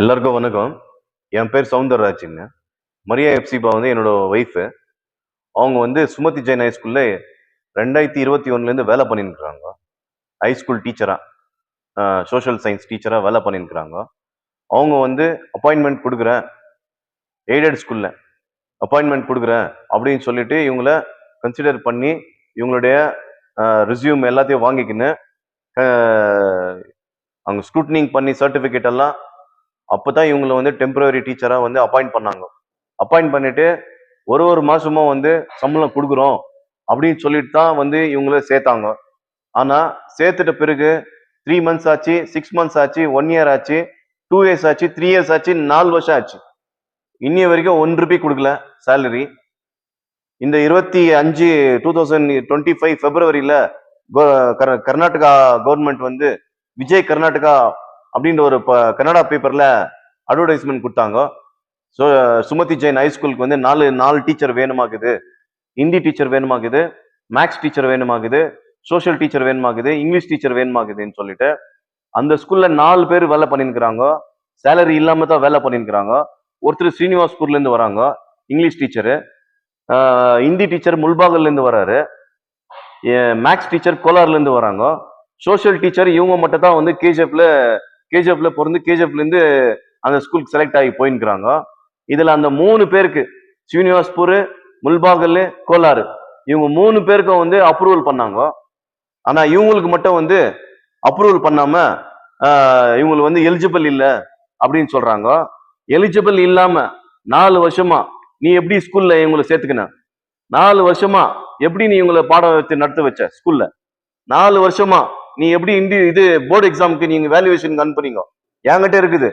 எல்லாருக்கும் வணக்கம். என் பேர் சவுந்தரராஜுங்க மரியா எப்சிபா வந்து என்னோட ஒய்ஃபு அவங்க வந்து சுமதி ஜெயின் ஹைஸ்கூலில் ரெண்டாயிரத்தி இருபத்தி ஒன்றுலேருந்து வேலை பண்ணியிருக்கிறாங்க ஹைஸ்கூல் டீச்சராக சோஷியல் சயின்ஸ் டீச்சராக வேலை பண்ணியிருக்கிறாங்க அவங்க வந்து அப்பாயின்மெண்ட் கொடுக்குறேன். எய்டட் ஸ்கூலில் அப்பாயின்மெண்ட் கொடுக்குறேன் அப்படின்னு சொல்லிட்டு இவங்கள கன்சிடர் பண்ணி இவங்களுடைய ரிசியூம் எல்லாத்தையும் வாங்கிக்கின்னு அவங்க ஸ்க்ரூட்னிங் பண்ணி சர்டிஃபிகேட் எல்லாம் அப்போ தான் இவங்களை வந்து டெம்பரரி டீச்சராக வந்து அப்பாயிண்ட் பண்ணாங்க. அப்பாயிண்ட் பண்ணிட்டு ஒரு ஒரு மாசமும் வந்து சம்பளம் கொடுக்குறோம் அப்படின்னு சொல்லிட்டு தான் வந்து இவங்கள சேர்த்தாங்க. ஆனால் சேர்த்துட்ட பிறகு த்ரீ மந்த்ஸ் ஆச்சு சிக்ஸ் மந்த்ஸ் ஆச்சு ஒன் இயர் ஆச்சு டூ இயர்ஸ் ஆச்சு த்ரீ இயர்ஸ் ஆச்சு நாலு வருஷம் ஆச்சு. இன்னைய வரைக்கும் ஒன் ருபி கொடுக்கல சேலரி இந்த இருபத்தி அஞ்சு டூ தௌசண்ட் டுவெண்ட்டி ஃபைவ் பிப்ரவரியில் கர்நாடகா கவர்மெண்ட் வந்து விஜய் கர்நாடகா அப்படின்ற ஒரு ப- கன்னடா பேப்பர்ல அட்வர்டைஸ்மெண்ட் கொடுத்தாங்க. ஸோ சுமதி ஜெயின் ஹைஸ்கூலுக்கு வந்து நாலு நாலு டீச்சர் வேணுமாக்குது. ஹிந்தி டீச்சர் வேணுமாக்குது. மேக்ஸ் டீச்சர் வேணுமாக்குது. சோஷியல் டீச்சர் வேணுமாக்குது. இங்கிலீஷ் டீச்சர் வேணுமாக்குதுன்னு சொல்லிட்டு அந்த ஸ்கூல்ல நாலு பேர் வேலை பண்ணிருக்கிறாங்க சேலரி இல்லாம தான் வேலை பண்ணிருக்கிறாங்க ஒருத்தர் ஸ்ரீனிவாஸ்பூர்ல இருந்து வராங்க. இங்கிலீஷ் டீச்சரு ஹிந்தி டீச்சர் முல்பாகல்ல இருந்து வராரு. மேக்ஸ் டீச்சர் கோலார்ல இருந்து வராங்க. சோஷியல் டீச்சர் இவங்க மட்டும் தான் வந்து கேஜிஎஃப்ல கேஜிஎஃப்ல பிறந்து கேஜிஎஃப்லேருந்து அந்த ஸ்கூலுக்கு செலக்ட் ஆகி போயிருக்கிறாங்க இதில் அந்த மூணு பேருக்கு ஸ்ரீனிவாஸ்பூர் முல்பாகல் கோலாறு இவங்க மூணு பேருக்கும் வந்து அப்ரூவல் பண்ணாங்க. ஆனால் இவங்களுக்கு மட்டும் வந்து அப்ரூவல் பண்ணாம இவங்களுக்கு வந்து எலிஜிபிள் இல்லை அப்படின்னு சொல்கிறாங்க எலிஜிபிள் இல்லாமல் நாலு வருஷமா நீ எப்படி ஸ்கூல்ல இவங்களை சேர்த்துக்கின? நாலு வருஷமா எப்படி நீ இவங்களை பாடம் வச்சு நடத்த வச்ச ஸ்கூல்ல நாலு வருஷமா நீ எப்படி இந்தி இது போர்டு எக்ஸாமுக்கு நீங்க வேல்யூவேஷனுக்கு அனுப்புறீங்க? என்கிட்ட இருக்குது.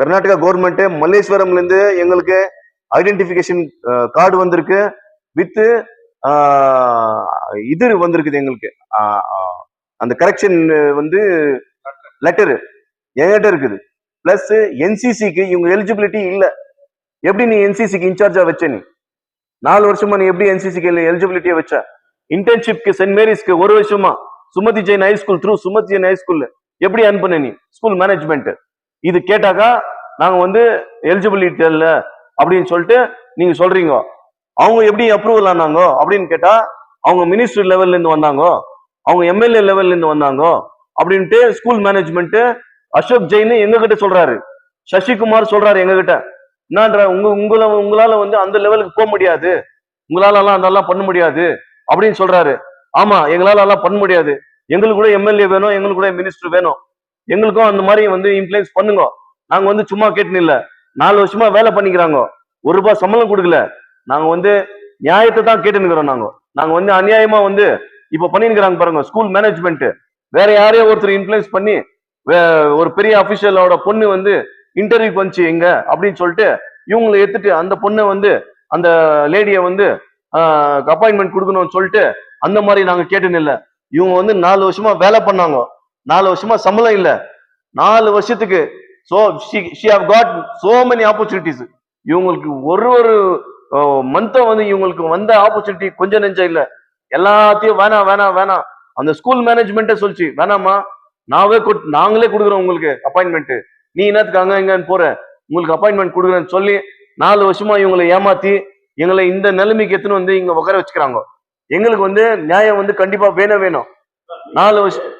கர்நாடகா கவர்மெண்ட் மல்லேஸ்வரம்ல இருந்து எங்களுக்கு ஐடென்டிபிகேஷன் கார்டு வந்திருக்கு. வித்து இது வந்திருக்குது எங்களுக்கு. அந்த கரெக்ஷன் வந்து லெட்டர் என்கிட்ட இருக்குது. பிளஸ் என்சிசிக்கு இவங்க எலிஜிபிலிட்டி இல்லை. எப்படி நீ என்சிசிக்கு இன்சார்ஜா வச்ச நீ? நாலு வருஷமா நீ எப்படி என்சிசிக்கு எலிஜிபிலிட்டியை வச்ச? இன்டர்ன்ஷிப்க்கு சென்ட் மேரிஸ்க்கு ஒரு வருஷமா? Sumathi Jain high school through Sumathi Jain high school எப்படி அனுப்புன நீ? ஸ்கூல் மேனேஜ்மெண்ட் இது கேட்டாக்கா நாங்க வந்து எலிஜிபிலிட்டி இல்லை அப்படின்னு சொல்லிட்டு நீங்க சொல்றீங்க. அவங்க எப்படி அப்ரூவல் ஆனாங்க அப்படின்னு கேட்டா அவங்க மினிஸ்டர் லெவல்ல இருந்து வந்தாங்க. அவங்க எம்எல்ஏ லெவல்ல இருந்து வந்தாங்க. அப்படின்ட்டு ஸ்கூல் மேனேஜ்மெண்ட் அசோக் ஜெயின் எங்க கிட்ட சொல்றாரு. சசிகுமார் சொல்றாரு எங்க கிட்ட என்னன்ற உங்க உங்களை உங்களால வந்து அந்த லெவலுக்கு போக முடியாது. உங்களால எல்லாம் அதெல்லாம் பண்ண முடியாது. அப்படின்னு சொல்றாரு. ஆமா எங்களால எல்லாம் பண்ண முடியாது. எங்களுக்கு கூட எம்எல்ஏ வேணும் எங்களுக்கு கூட மினிஸ்டர் வேணும். எங்களுக்கும் அந்த மாதிரி வந்து இன்ஃபுளுன்ஸ் பண்ணுங்க. நாங்க வந்து சும்மா கேட்டுன்னு இல்ல. நாலு வருஷமா வேலை பண்ணிக்கிறாங்க. ஒரு ரூபாய் சம்பளம் கொடுக்கல. நாங்க வந்து நியாயத்தை தான் கேட்டுனுக்கிறோம் நாங்க. நாங்க வந்து அநியாயமா வந்து இப்ப பண்ணிருக்கிறாங்க பாருங்க ஸ்கூல் மேனேஜ்மெண்ட் வேற யாரையோ ஒருத்தர் இன்ஃபுளுஸ் பண்ணி வே- ஒரு பெரிய அபிஷியலோட பொண்ணு வந்து இன்டர்வியூக்கு வந்துச்சு எங்க அப்படின்னு சொல்லிட்டு இவங்களை எடுத்துட்டு அந்த பொண்ணை வந்து அந்த லேடியை வந்து அப்பாயின்மெண்ட் கொடுக்கணும்னு சொல்லிட்டு அந்த மாதிரி நாங்க கேட்டுன்னு இல்லை இவங்க வந்து நாலு வருஷமா வேலை பண்ணாங்க. நாலு வருஷமா சம்பளம் இல்ல. நாலு வருஷத்துக்கு so she have got so many opportunities இவங்களுக்கு ஒரு ஒரு மந்தம் வந்து இவங்களுக்கு வந்த ஆப்பர்ச்சுனிட்டி கொஞ்சம் நெஞ்சம் இல்ல. எல்லாத்தையும் வேணாம் வேணாம் வேணாம் அந்த ஸ்கூல் மேனேஜ்மெண்ட்டே சொல்லிச்சு வேணாமா நாவே நாங்களே கொடுக்குறோம் உங்களுக்கு அப்பாயின்மெண்ட் நீ என்னத்துக்கு அங்க இங்கன்னு போற. உங்களுக்கு அப்பாயின்மெண்ட் கொடுக்குறேன்னு சொல்லி நாலு வருஷமா இவங்களை ஏமாத்தி எங்களை இந்த நிலைமைக்கு எடுத்துன்னு வந்து இங்க உட்கார வச்சுக்கிறாங்க. எங்களுக்கு வந்து நியாயம் வந்து கண்டிப்பா வேணும் வேணும். நாலு வருஷம்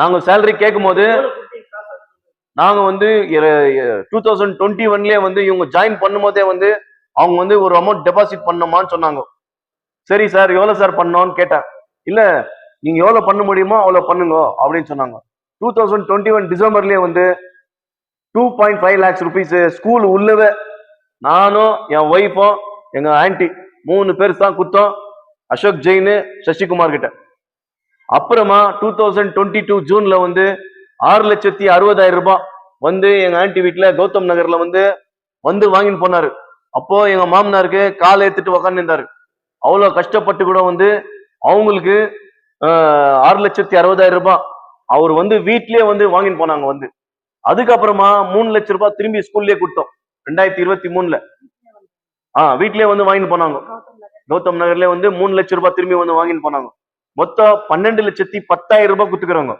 நாங்க சேலரி கேட்கும் போது நாங்க வந்து டூ தௌசண்ட் டுவெண்ட்டி ஒன்லயே வந்து இவங்க ஜாயின் பண்ணும் போதே வந்து அவங்க வந்து ஒரு அமௌண்ட் டெபாசிட் பண்ணோமான்னு சொன்னாங்க. சரி சார் எவ்வளவு சார் பண்ணோம்னு கேட்டேன். இல்ல நீங்க எவ்வளவு பண்ண முடியுமோ அவ்வளவு பண்ணுங்க அப்படின்னு சொன்னாங்க. டூ தௌசண்ட் டுவெண்ட்டி ஒன் டிசம்பர்லயே வந்து two point five lakhs rupees school உள்ளவே நானும் என் ஒய்ஃபும் எங்க ஆன்டி மூணு பேர் தான் குத்தம். அசோக் ஜெயின் சசிகுமார் கிட்ட. அப்புறமா டூ தௌசண்ட் டுவெண்ட்டி டூ ஜூன்ல வந்து ஆறு லட்சத்தி அறுபதாயிரம் ரூபாய் வந்து எங்க ஆண்டி வீட்டுல கௌதம் நகர்ல வந்து வந்து வாங்கின்னு போனாரு. அப்போ எங்க மாமனாருக்கு காலை ஏத்துட்டு உக்காந்துருந்தாரு. அவ்வளவு கஷ்டப்பட்டு கூட வந்து அவங்களுக்கு ஆறு லட்சத்தி அறுபதாயிரம் ரூபாய் அவர் வந்து வீட்லயே வந்து வாங்கின்னு போனாங்க வந்து. அதுக்கப்புறமா மூணு லட்ச ரூபாய் திரும்பி ஸ்கூல்லேயே கொடுத்தோம். ரெண்டாயிரத்தி இருபத்தி மூணுல. ஆ வீட்லயே வந்து வாங்கிட்டு போனாங்க. கௌதம் நகர்ல வந்து மூணு லட்ச ரூபாய் திரும்பி வந்து வாங்கிட்டு போனாங்க. மொத்தம் பன்னெண்டு லட்சத்தி பத்தாயிரம் ரூபாய் குத்துக்கிறாங்க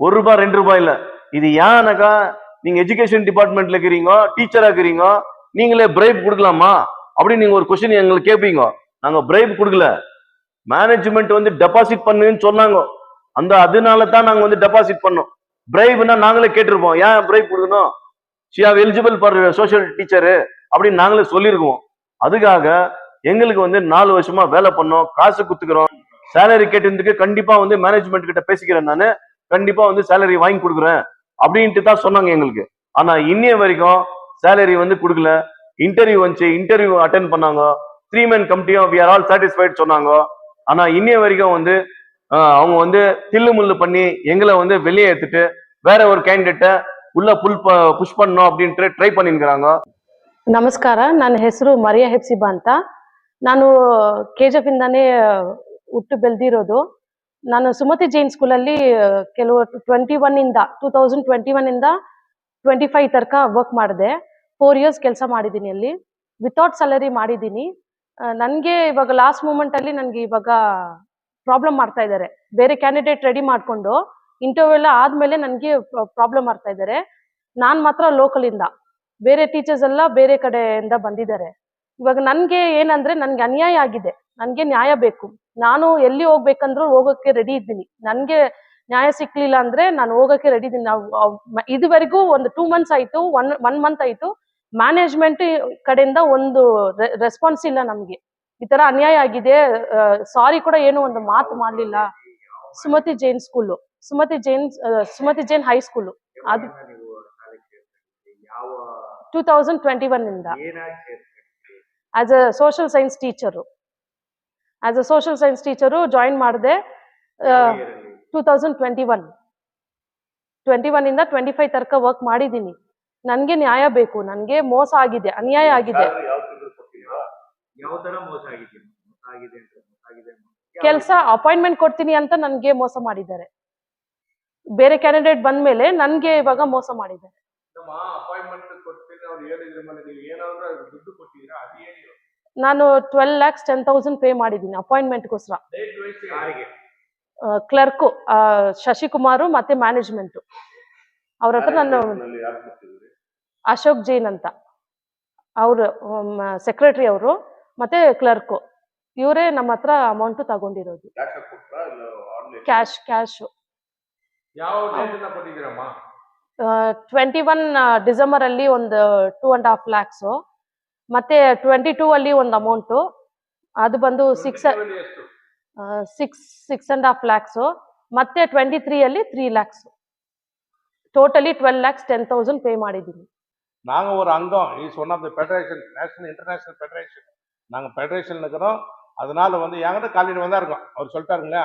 ஒரு ரூபாய் ரெண்டு ரூபாய் இல்ல. இது ஏன்னாக்கா நீங்க எஜுகேஷன் டிபார்ட்மெண்ட்ல இருக்கிறீங்க டீச்சரா இருக்கிறீங்க நீங்களே பிரைப் கொடுக்கலாமா? அப்படின்னு நீங்க ஒரு கொஸ்டின் எங்களுக்கு கேட்பீங்க நாங்க பிரைப் கொடுக்கல. மேனேஜ்மெண்ட் வந்து டெபாசிட் பண்ணுன்னு சொன்னாங்க. அந்த அதனால தான் நாங்க வந்து டெபாசிட் பண்ணோம். பிரைப்னா நாங்களே கேட்டிருப்போம். ஏன் பிரைப் கொடுக்கணும்? She are eligible for social teacher அப்படின்னு நாங்களே சொல்லியிருக்கோம் அதுக்காக எங்களுக்கு வந்து நாலு வருஷமா வேலை பண்ணோம் காசு குத்துக்கிறோம் சேலரி கேட்டதுக்கு கண்டிப்பா வந்து மேனேஜ்மெண்ட் கிட்ட பேசிக்கிறேன் நானு. கண்டிப்பா வந்து சேலரி வாங்கி கொடுக்குறேன் அப்படின்ட்டு தான் சொன்னாங்க எங்களுக்கு. ஆனா இன்னைய வரைக்கும் சேலரி வந்து கொடுக்கல. இன்டர்வியூ வந்துச்சு இன்டர்வியூ அட்டன் பண்ணாங்க. த்ரீ மேன் கமிட்டியும் வி ஆர் ஆல் சாட்டிஸ்ஃபைட் சொன்னாங்க. ஆனா இன்னைய வரைக்கும் வந்து அவங்க வந்து தில்லு முள்ளு பண்ணி எங்களை வந்து வெளியே எடுத்துட்டு வேற ஒரு கேண்டிடேட்டை உள்ள புல் புஷ் பண்ணணும் அப்படின்ட்டு ட்ரை பண்ணிருக்கிறாங்க ನಮಸ್ಕಾರ, ನನ್ನ ಹೆಸರು ಮರಿಯಾ ಹೆಪ್ಸಿಬಾ ಅಂತ. ನಾನು ಕೆ ಜಿ ಇಂದಾನೇ ಹುಟ್ಟು ಬೆಳೆದಿರೋದು. ನಾನು ಸುಮತಿ ಜೈನ್ ಸ್ಕೂಲಲ್ಲಿ ಕೆಲವು ಟ್ವೆಂಟಿ ಒನ್ ಇಂದ ಟೂ ತೌಸಂಡ್ ಟ್ವೆಂಟಿ ಒನ್ ಇಂದ ಟ್ವೆಂಟಿ ಫೈವ್ ತನಕ ವರ್ಕ್ ಮಾಡಿದೆ. ಫೋರ್ ಇಯರ್ಸ್ ಕೆಲಸ ಮಾಡಿದ್ದೀನಿ ಅಲ್ಲಿ. ವಿತೌಟ್ ಸ್ಯಾಲರಿ ಮಾಡಿದ್ದೀನಿ. ನನಗೆ ಇವಾಗ ಲಾಸ್ಟ್ ಮೂಮೆಂಟಲ್ಲಿ ನನಗೆ ಇವಾಗ ಪ್ರಾಬ್ಲಮ್ ಮಾಡ್ತಾ ಇದ್ದಾರೆ. ಬೇರೆ ಕ್ಯಾಂಡಿಡೇಟ್ ರೆಡಿ ಮಾಡಿಕೊಂಡು ಇಂಟರ್ವ್ಯೂ ಎಲ್ಲ ಆದಮೇಲೆ ನನಗೆ ಪ್ರಾಬ್ಲಮ್ ಮಾಡ್ತಾ ಇದ್ದಾರೆ. ನಾನು ಮಾತ್ರ ಲೋಕಲಿಂದ ಬೇರೆ ಟೀಚರ್ಸ್ ಎಲ್ಲ ಬೇರೆ ಕಡೆಯಿಂದ ಬಂದಿದ್ದಾರೆ. ಇವಾಗ ನನ್ಗೆ ಏನಂದ್ರೆ ನನ್ಗೆ ಅನ್ಯಾಯ ಆಗಿದೆ. ನನ್ಗೆ ನ್ಯಾಯ ಬೇಕು. ನಾನು ಎಲ್ಲಿ ಹೋಗ್ಬೇಕಂದ್ರೂ ಹೋಗೋಕೆ ರೆಡಿ ಇದ್ದೀನಿ. ನನ್ಗೆ ನ್ಯಾಯ ಸಿಕ್ಲಿಲ್ಲ ಅಂದ್ರೆ ನಾನು ಹೋಗೋಕೆ ರೆಡಿ ಇದ್ದೀನಿ. ನಾವು ಇದುವರೆಗೂ ಒಂದು ಟೂ ಮಂತ್ಸ್ ಆಯ್ತು ಒನ್ ಒನ್ ಮಂತ್ ಆಯ್ತು ಮ್ಯಾನೇಜ್ಮೆಂಟ್ ಕಡೆಯಿಂದ ಒಂದು ರೆಸ್ಪಾನ್ಸ್ ಇಲ್ಲ ನಮ್ಗೆ. ಈ ತರ ಅನ್ಯಾಯ ಆಗಿದೆ. ಸಾರಿ ಕೂಡ ಏನು ಒಂದು ಮಾತು ಮಾಡ್ಲಿಲ್ಲ. Sumathi Jain school Sumathi Jain Sumathi Jain high school ಅದು two thousand twenty one as a social science teacher as a social science teacher join ಮಾಡಿದೆ two thousand twenty one twenty one ಇಂದ ಟ್ವೆಂಟಿ ಫೈವ್ ತನಕ work ಮಾಡಿದ್ದೀನಿ. ನನಗೆ ನ್ಯಾಯ ಬೇಕು, ನನಗೆ ಮೋಸ ಆಗಿದೆ, ಅನ್ಯಾಯ ಆಗಿದೆ. ಕೆಲಸ ಅಪಾಯಿಂಟ್ಮೆಂಟ್ ಕೊಡ್ತೀನಿ ಅಂತ ನನಗೆ ಮೋಸ ಮಾಡಿದ್ದಾರೆ. ಬೇರೆ ಕ್ಯಾಂಡಿಡೇಟ್ ಬಂದ್ಮೇಲೆ ನನಗೆ ಇವಾಗ ಮೋಸ ಮಾಡಿದ್ದಾರೆ. ನಮ್ಮ ಅಪಾಯಿಂಟ್ಮೆಂಟ್ ಕೊಡ್ತೀನಿ ಅವ್ರು ಹೇಳಿದ್ರ ಮೇಲೆ ನೀವು ಏನಾದ್ರು ದುಡ್ಡು ಕೊಟ್ಟಿದ್ದೀರಾ? ಅದು ಹೇಳಿ ನಾನು twelve lakhs ten thousand pay ಮಾಡಿದ್ದೀನಿ ಅಪಾಯಿಂಟ್ಮೆಂಟ್ಗೋಸ್ಕರ ಡೇಟ್ ವೈಸ್ ಯಾರಿಗೆ? ಕ್ಲರ್ಕು ಶಶಿಕುಮಾರು ಮತ್ತೆ ಮ್ಯಾನೇಜ್ಮೆಂಟ್ ಅವ್ರ ಹತ್ರ ನಾನು ಅಶೋಕ್ ಜೈನ್ ಅಂತ. ಅವರು ಸೆಕ್ರೆಟರಿ ಅವರು ಮತ್ತೆ ಕ್ಲರ್ಕು ಇವರೇ ನಮ್ಮ ಹತ್ರ ಅಮೌಂಟ್ ತಗೊಂಡಿರೋದು. ಕ್ಯಾಶ್ ಕ್ಯಾಶ್ ಯಾವ ಡೇಟ್ ಇಂದ ಕೊಟ್ಟಿದ್ದೀರಮ್ಮ? ಟ್ವೆಂಟಿ ಒನ್ ಡಿಸೆಂಬರ್ ಅಲ್ಲಿ ಒಂದು ಟೂ ಅಂಡ್ ಹಾಫ್ ಲ್ಯಾಕ್ಸು ಮತ್ತೆ ಟ್ವೆಂಟಿ ಟೂ ಅಲ್ಲಿ ಒಂದು ಅಮೌಂಟು ಅದು ಬಂದು ಸಿಕ್ಸ್ 22 ಅಲ್ಲಿ ಎಷ್ಟು six six and half lakhs ಮತ್ತೆ ಟ್ವೆಂಟಿ ತ್ರೀ ಅಲ್ಲಿ three lakhs totally twelve lakhs ten thousand pay ಮಾಡಿದ್ದೀನಿ நாங்க ஒரு அங்கம் is one of the federation national international federation நாங்க ஃபெடரேஷன் இருக்கிறோம் அதனால வந்து என்கிட்ட காலையில் வந்தாருங்க அவர் சொல்லிட்டாருங்களா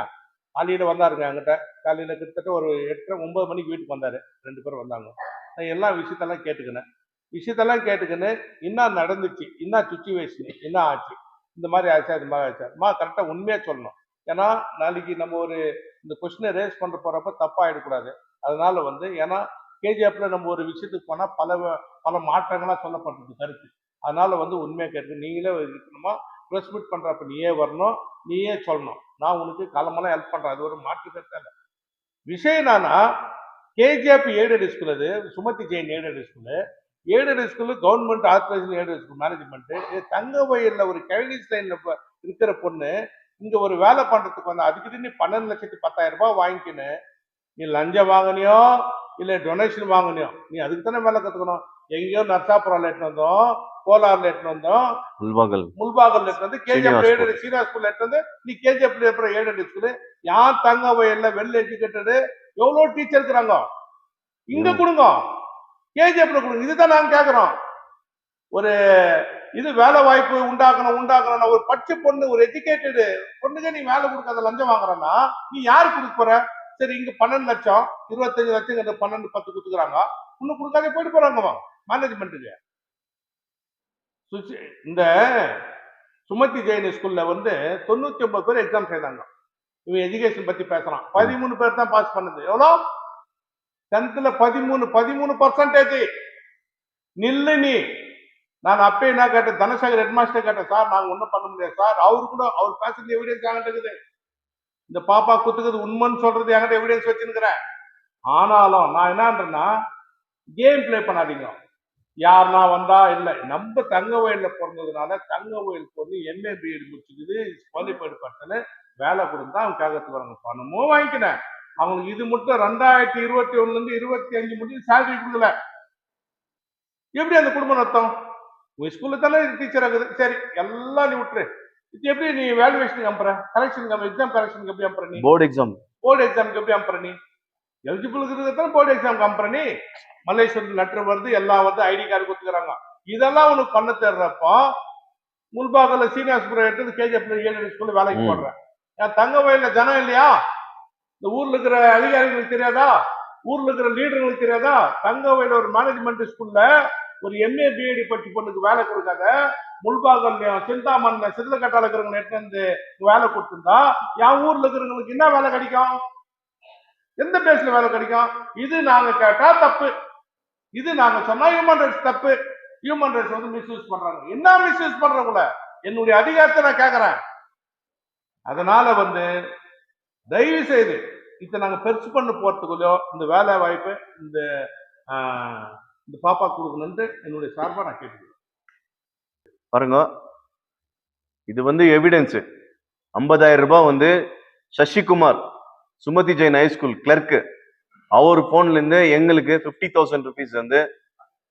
காலையில் வந்தாருங்க என்கிட்ட. காலையில் கிட்டத்தட்ட ஒரு எட்டு ஒன்பது மணிக்கு வீட்டுக்கு வந்தார். ரெண்டு பேரும் வந்தாங்க. நான் எல்லா விஷயத்தெல்லாம் கேட்டுக்கினேன். விஷயத்தெல்லாம் கேட்டுக்கின்னு என்ன நடந்துச்சு? என்ன சுச்சுவேஷன் என்ன ஆச்சு? இந்த மாதிரி ஆச்சா இது மாதிரி ஆச்சா? அம்மா கரெக்டாக உண்மையாக சொல்லணும். ஏன்னா நாளைக்கு நம்ம ஒரு இந்த கொஸ்டினை ரேஸ் பண்ணுற போகிறப்ப தப்பாகிடக்கூடாது அதனால வந்து ஏன்னா கேஜிஎஃப்ல நம்ம ஒரு விஷயத்துக்கு போனால் பல வ- பல மாற்றங்களாக சொல்லப்பட்டது கருத்து. அதனால வந்து உண்மையை கேட்டு நீங்களே இருக்கணுமா? ப்ரெஸ் மீட் பண்ணுறப்ப நீயே வரணும் நீயே சொல்லணும். நான் உனக்கு காலமெல்லாம் ஹெல்ப் பண்ணுறேன் அது ஒரு மாற்று கருத்து இல்லை. விஷயம் என்னன்னா கேஜிஎஃப் எய்டட் ஸ்கூல் அது Sumathi Jain aided school aided school government organisation aided school management இது தங்க வயலில் ஒரு கழனிஸ் லைனில் இருக்கிற பொண்ணு இங்கே ஒரு வேலை பண்ணுறதுக்கு வந்து அதுக்கு நீ பன்னெண்டு லட்சத்தி பத்தாயிரம் ரூபாய் வாங்கிக்கின்னு. நீ லஞ்சம் வாங்கினியோ இல்லை டொனேஷன் வாங்கினியோ நீ அதுக்கு தானே வேலை கற்றுக்கணும் எங்கேயோ நர்சாபுரம் எட்டுன்னு வந்தோம். கோலார்ல எட்டுன்னு வந்தோம். உள்வாங்கல் முல்பாகல் எட்டு வந்து கேஜிஎஃப் ஏழு சீனிவாஸ் ஸ்கூல்ல எட்டு வந்து நீ கேஜிஎஃப் அப்புறம் ஏழு ஸ்கூலு யார் தங்க வயல்ல வெல் எஜுகேட்டடு எவ்வளோ டீச்சர் இருக்கிறாங்க? இங்க. கொடுங்க. கேஜிஎஃப்ல கொடுங்க. இதுதான் நாங்க கேக்குறோம். ஒரு இது வேலை வாய்ப்பு உண்டாக்கணும் உண்டாக்கணும் ஒரு பச்சை பொண்ணு ஒரு எஜுகேட்டடு பொண்ணுக்கு நீ வேலை கொடுக்காத லஞ்சம் வாங்குறன்னா நீ யாருக்கு கொடுக்க போற? சரி இங்க பன்னெண்டு லட்சம் இருபத்தஞ்சு லட்சம் பன்னெண்டு பத்து கொடுத்துக்கிறாங்க. இன்னும் கொடுக்காதே போயிட்டு போறாங்க மேனேஜ்மெண்ட்டுக்கு சுசி- இந்த சுமதி ஜெயின் ஸ்கூல்ல வந்து தொண்ணூத்தி ஒன்பது பேர் எக்ஸாம் செய்தாங்க. இவன் எஜுகேஷன் பத்தி பேசுறான். பதிமூணு பேர் தான் பாஸ் பண்ணது. எவ்வளோ டென்த்ல பதிமூணு பதிமூணு பர்சன்டேஜ் நில்லு நீ. நான் அப்பே என்ன கேட்டேன்? தனசேகர் ஹெட் மாஸ்டர் கேட்டேன். சார் நாங்க ஒன்றும் பண்ண முடியாது சார். அவரு கூட அவர் பேசுறது எவிடன்ஸ் என்கிட்ட இருக்குது. இந்த பாப்பா குத்துக்குது உண்மைன்னு சொல்றது என்கிட்ட எவிடன்ஸ் வச்சுருக்கிறேன். ஆனாலும் நான் என்னன்றேன்னா கேம் ப்ளே பண்ணாதீங்க. யாருனா வந்தா இல்லை. நம்ம தங்க வயல்ல பிறந்ததுனால தங்க வயலுக்கு வந்து எம்ஏ பிஎட் முடிச்சுக்குது குவாலிஃபைடு பர்சனு வேலை கொடுத்தா அவங்க கேட்கறதுக்கு வராங்க பணமும் வாங்கிக்கினேன் அவங்களுக்கு இது மட்டும் ரெண்டாயிரத்தி இருபத்தி ஒண்ணுல இருந்து இருபத்தி அஞ்சு முடிச்சு சேலரி கொடுக்கல. எப்படி அந்த குடும்பம் நடத்தும்? உங்க ஸ்கூல்ல தானே டீச்சர் ஆகுது சரி எல்லாம் நீ விட்டுரு. இது எப்படி நீ வேல்யூவேஷன் அனுப்புற? கரெக்ஷன் எக்ஸாம் கரெக்ஷனுக்கு எப்படி அனுப்புற நீ? போர்டு எக்ஸாம் போர்டு எக்ஸாமுக்கு எப்படி அனுப்புற நீ? எலிஜிபிள் இருக்கிறது போர்டு எக்ஸாமுக்கு அனுப்புற நீ மலேசியன் லெட்டர் வருது எல்லாம் வந்து ஐடி கார்டு கொடுத்துக்கிறாங்க. இதெல்லாம் உனக்கு பண்ண தேடுறப்போ முல்பாகல சீனியர் ஸ்கூல் எடுத்து கேஜிஎஃப் ஏழு ஸ்கூல்ல வேலைக்கு. போடுறேன். என் தங்க வயல்ல ஜனம் இல்லையா? இந்த ஊர்ல இருக்கிற அதிகாரிகளுக்கு தெரியாதா? ஊர்ல இருக்கிற லீடர்களுக்கு தெரியாதா? தங்க வயல ஒரு மேனேஜ்மெண்ட் ஸ்கூல்ல ஒரு எம்ஏ பிஎடி படிச்சு பொண்ணுக்கு வேலை கொடுக்காத முல்பாகல்லையும் சிந்தாமன்ல சிதலக்கட்டால இருக்கிறவங்க எடுத்து வேலை கொடுத்திருந்தா என் ஊர்ல இருக்கிறவங்களுக்கு என்ன வேலை கிடைக்கும்? எந்த பேஸ்ல வேலை கிடைக்கும்? இது நாங்க கேட்டா தப்பு. இது நாங்க சொன்னா ஹியூமன் ரைட்ஸ் தப்பு. ஹியூமன் ரைட்ஸ் வந்து மிஸ்யூஸ் பண்றாங்க. என்ன மிஸ்யூஸ் பண்றவங்கள? என்னுடைய அதிகாரத்தை நான் கேக்குறேன். அதனால வந்து தயவு செய்து இதை நாங்க பெருசு பண்ண போறதுக்குள்ளயோ இந்த வேலை வாய்ப்பு இந்த இந்த பாப்பா கொடுக்கணும்ட்டு என்னுடைய சார்பா நான் கேட்டுக்கிறேன். பாருங்க. இது வந்து எவிடன்ஸ் ஐம்பதாயிரம் ரூபாய் வந்து Sasikumar Sumathi Jain high school clerk அவர் போன்ல இருந்து எங்களுக்கு ஃபிஃப்டி தௌசண்ட் ருபீஸ் வந்து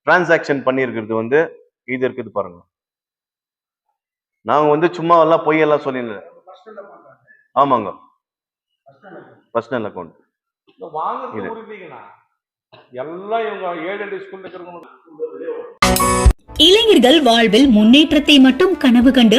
டிரான்சாக்ஷன் பண்ணியிருக்கிறது வந்து இது இருக்குது பாருங்க. நாங்க வந்து சும்மா எல்லாம் பொய்யெல்லாம் சொல்லிடல. ஆமாங்க. பர்சனல் அக்கௌண்ட் எல்லாம் இவங்க ஏழு இருக்கிறவங்க இளைஞர்கள் வாழ்வில் முன்னேற்றத்தை மட்டும் கனவு கண்டு